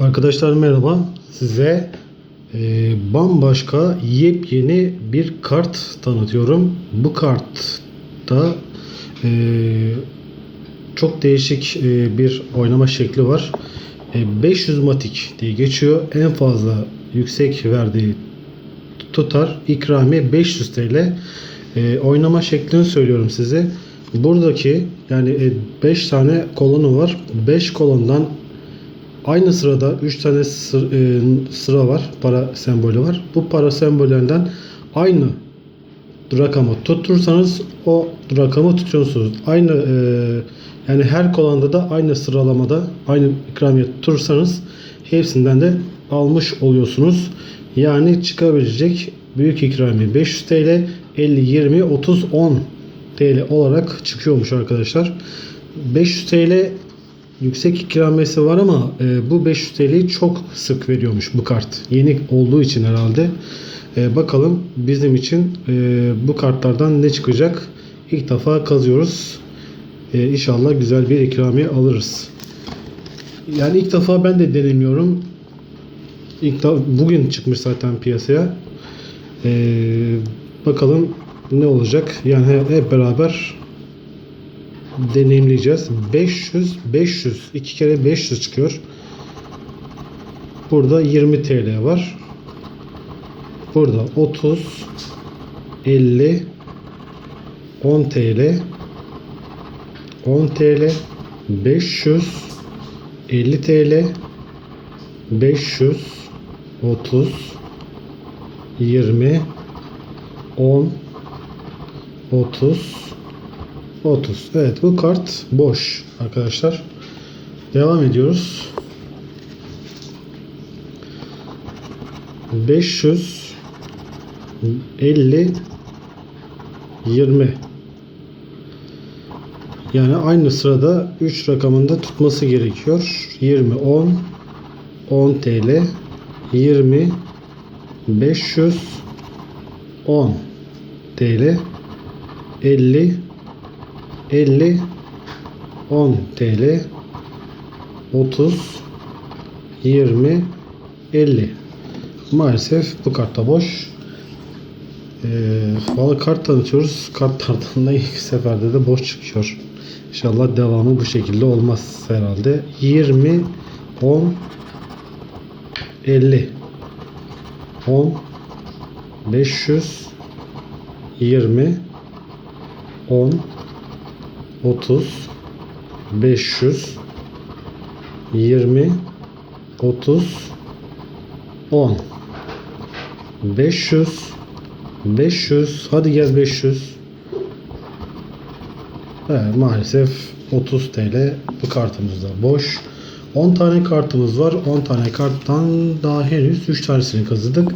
Arkadaşlar merhaba. Size e, bambaşka yepyeni bir kart tanıtıyorum. Bu kartta e, çok değişik e, bir oynama şekli var. E, 500 matik diye geçiyor. En fazla yüksek verdiği tutar ikramiye 500 TL. E, oynama şeklini söylüyorum size. Buradaki yani 5 tane kolonu var. 5 kolondan Aynı sırada 3 tane e, sıra var. Para sembolü var. Bu para sembollerinden aynı rakamı tutturursanız o rakamı tutuyorsunuz. Aynı e, yani her kolonda da aynı sıralamada aynı ikramiye tutursanız hepsinden de almış oluyorsunuz. Yani çıkabilecek büyük ikramiye 500 TL, 50, 20, 30, 10 TL olarak çıkıyormuş arkadaşlar. 500 TL yüksek ikramiyesi var ama e, bu 500 TL'yi çok sık veriyormuş bu kart. Yeni olduğu için herhalde. E, bakalım bizim için e, bu kartlardan ne çıkacak? İlk defa kazıyoruz. E, inşallah güzel bir ikramiye alırız. Yani ilk defa ben de denemiyorum. İlk defa bugün çıkmış zaten piyasaya. E, bakalım ne olacak? Yani hep beraber deneyimleyeceğiz. 500 500 iki kere 500 çıkıyor. Burada 20 TL var. Burada 30 50 10 TL 10 TL 500 50 TL 500 30 20 10 30 30. Evet bu kart boş arkadaşlar. Devam ediyoruz. 500 50 20 yani aynı sırada 3 rakamında tutması gerekiyor. 20 10 10 TL 20 500 10 TL 50 50 10 TL 30 20 50 Maalesef bu kartta boş. Ee, valla kart tanıtıyoruz. Kartlardan da ilk seferde de boş çıkıyor. İnşallah devamı bu şekilde olmaz herhalde. 20 10 50 10 500 20 10 30 500 20 30 10 500 500 hadi gel 500 Evet, maalesef 30 TL bu kartımızda boş. 10 tane kartımız var. 10 tane karttan daha henüz 3 tanesini kazıdık.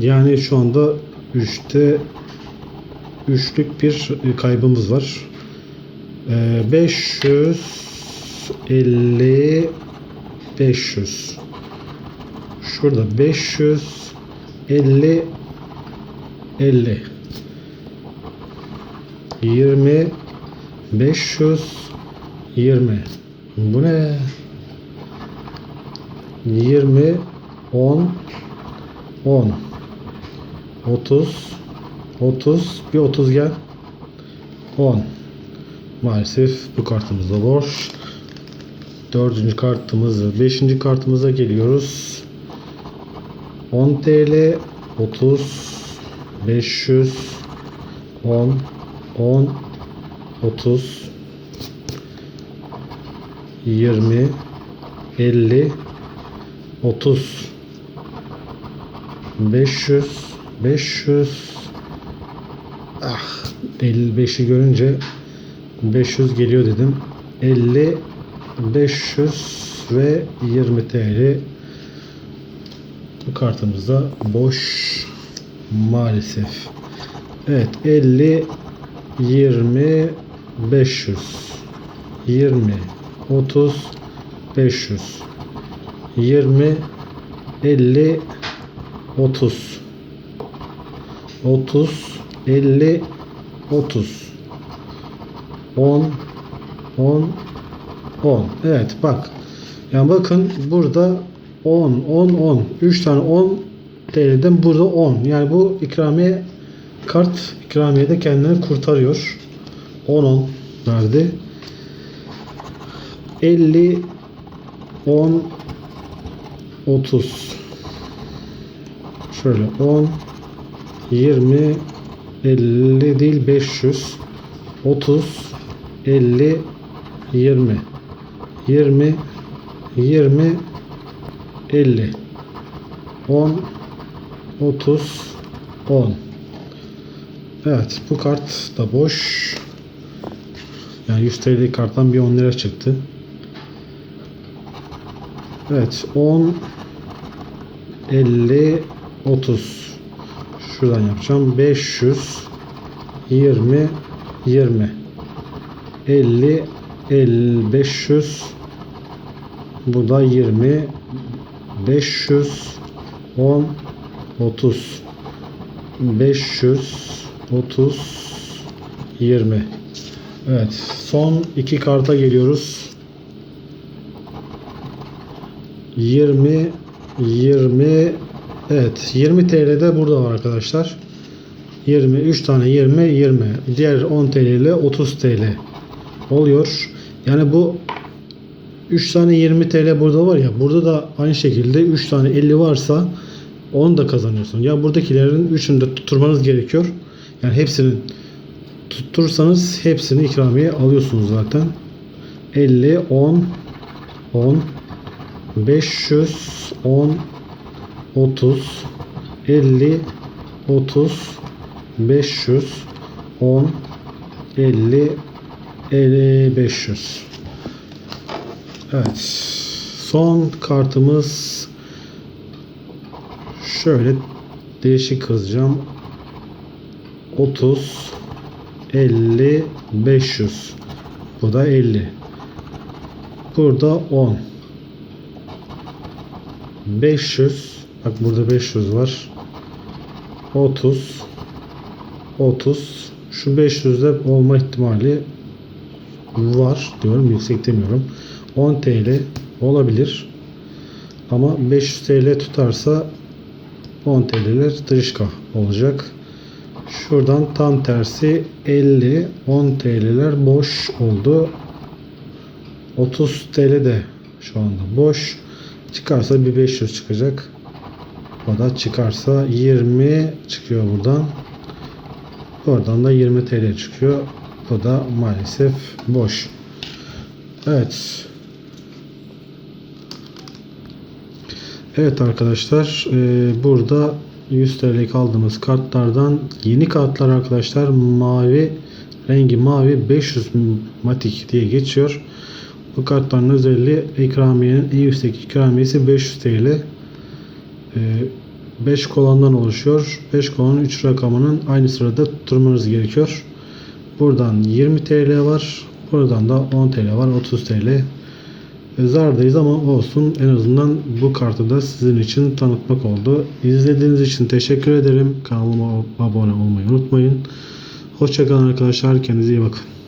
Yani şu anda 3'te üçlük bir kaybımız var. Ee, 550 500 Şurada 550 50 20 500 20 Bu ne? 20 10 10 30 30 bir 30 gel. 10 maalesef bu kartımız da boş. Dördüncü kartımız beşinci kartımıza geliyoruz. 10 TL 30 500 10 10 30 20 50 30 500 500 Ah 55'i görünce 500 geliyor dedim. 50 500 ve 20 TL bu kartımızda boş maalesef. Evet 50 20 500 20 30 500 20 50 30 30 50 30 10 10 10 Evet bak Yani bakın burada 10, 10, 10. 3 tane 10 TL'den burada 10. Yani bu ikramiye kart ikramiye de kendini kurtarıyor. 10 10 verdi. 50 10 30 şöyle 10 20 50 değil 500 30 50 20 20 20 50 10 30 10 Evet bu kart da boş. Yani 100 TL karttan bir 10 lira çıktı. Evet 10 50 30 şuradan yapacağım. 500 20 20 50 50 500 bu da 20 500 10 30 500 30 20 Evet son iki karta geliyoruz. 20 20 Evet 20 TL de burada var arkadaşlar 20 3 tane 20 20 diğer 10 TL ile 30 TL oluyor yani bu 3 tane 20 TL burada var ya burada da aynı şekilde 3 tane 50 varsa 10 da kazanıyorsun. Ya buradakilerin 3'ünü de tutturmanız gerekiyor. Yani hepsini tuttursanız hepsini ikramiye alıyorsunuz zaten. 50 10 10 500 10 30 50 30 500 10 50 50 500 Evet. Son kartımız şöyle değişik kızacağım. 30 50 500 bu da 50 burada 10 500 bak burada 500 var. 30 30 şu 500'de olma ihtimali var diyorum yüksek demiyorum. 10 TL olabilir. Ama 500 TL tutarsa 10 TL'ler dırışka olacak. Şuradan tam tersi 50 10 TL'ler boş oldu. 30 TL de şu anda boş. Çıkarsa bir 500 çıkacak o da çıkarsa 20 çıkıyor buradan. Oradan da 20 TL çıkıyor. Bu da maalesef boş. Evet. Evet arkadaşlar e, burada 100 TL aldığımız kartlardan yeni kartlar arkadaşlar. Mavi rengi mavi 500 matik diye geçiyor. Bu kartların özelliği ikramiyenin en yüksek ikramiyesi 500 TL. E, 5 kolondan oluşuyor. 5 kolonun 3 rakamının aynı sırada tutturmanız gerekiyor. Buradan 20 TL var. Buradan da 10 TL var. 30 TL. E, Zardayız ama olsun en azından bu kartı da sizin için tanıtmak oldu. İzlediğiniz için teşekkür ederim. Kanalıma abone olmayı unutmayın. Hoşçakalın arkadaşlar. Kendinize iyi bakın.